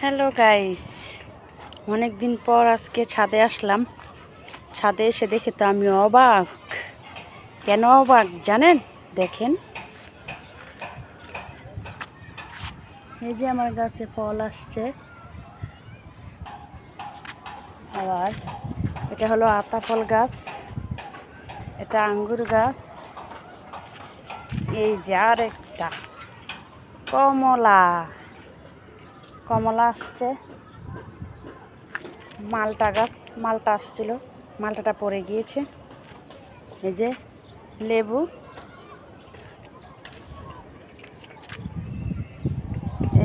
Hello guys অনেক দিন পর আজকে ছাদে আসলাম। ছাদে এসে দেখে তো আমি অবাক। কেন অবাক জানেন? দেখেন। এই যে আমার গাছে ফল আসছে। আবার এটা হলো আতা ফল গাছ। এটা আঙ্গুর গাছ। এই যে আর একটা কমলা। কমলা আসছে। মালটা গাছ, মালটা আসছিল। মালটাটা পড়ে গিয়েছে। এই যে লেবু।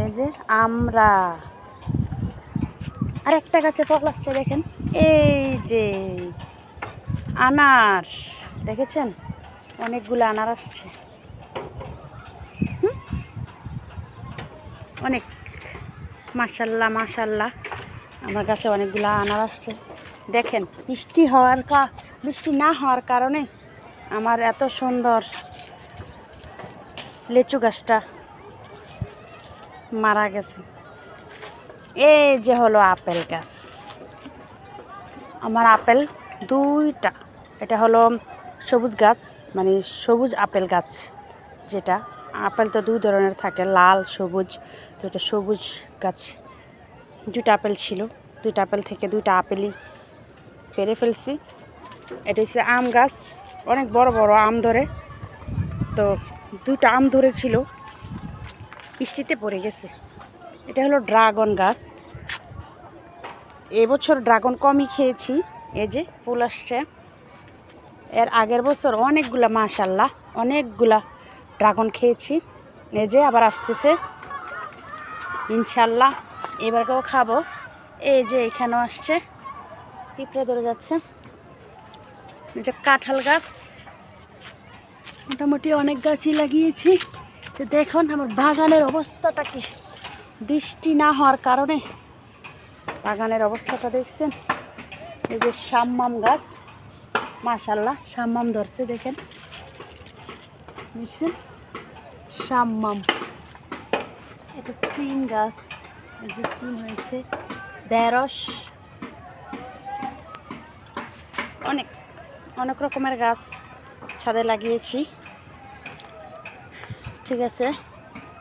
এই যে আমরা। আর একটা গাছে ফল আসছে, দেখেন। এই যে আনার, দেখেছেন? অনেকগুলো আনার আসছে। অনেক। মাশাল্লাহ মাশাল্লাহ। আমার কাছে অনেকগুলো আনার আসছে। দেখেন, বৃষ্টি হওয়ার কা, বৃষ্টি না হওয়ার কারণে আমার এত সুন্দর লেচু গাছটা মারা গেছে। এই যে হলো আপেল গাছ। আমার আপেল দুইটা। এটা হলো সবুজ গাছ মানে সবুজ আপেল গাছ যেটা। আপেল তো দুই ধরনের থাকে, লাল, সবুজ, তো এটা সবুজ গাছ। দুইটা আপেল ছিল, দুইটা আপেল থেকে দুইটা আপেলই পেরে ফেলছি। এটা হচ্ছে আম গাছ, অনেক বড় বড় আম ধরে। তো দুইটা আম ধরেছিল বৃষ্টিতে পড়ে গেছে। এটা হলো ড্রাগন গাছ। এবছর ড্রাগন কমই খেয়েছি, এই যে ফুল আসছে। এর আগের বছর অনেকগুলা, মাশাল্লাহ, অনেকগুলা ড্রাগন খেয়েছি। এই যে আবার আসতেছে। ইনশাল্লাহ এবারকেও খাব। এই যে এখানেও আসছে। পিঁপড়ে ধরে যাচ্ছে। এই যে কাঁঠাল গাছ। মোটামুটি অনেক গাছই লাগিয়েছি। তো দেখুন আমার বাগানের অবস্থাটা কি। বৃষ্টি না হওয়ার কারণে বাগানের অবস্থাটা দেখছেন। এই যে সাম্মাম গাছ। মাশাল্লাহ, সাম্মাম ধরছে দেখেন। দেখছেন? সাম্মাম। এটা সিম গাছ। এই যে সিম হয়েছে। ঢেঁড়স। অনেক অনেক রকমের গাছ ছাদে লাগিয়েছি। ঠিক আছে,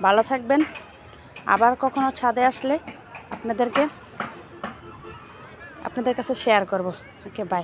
ভালো থাকবেন। আবার কখনো ছাদে আসলে আপনাদেরকে, আপনাদের কাছে শেয়ার করব। Okay bye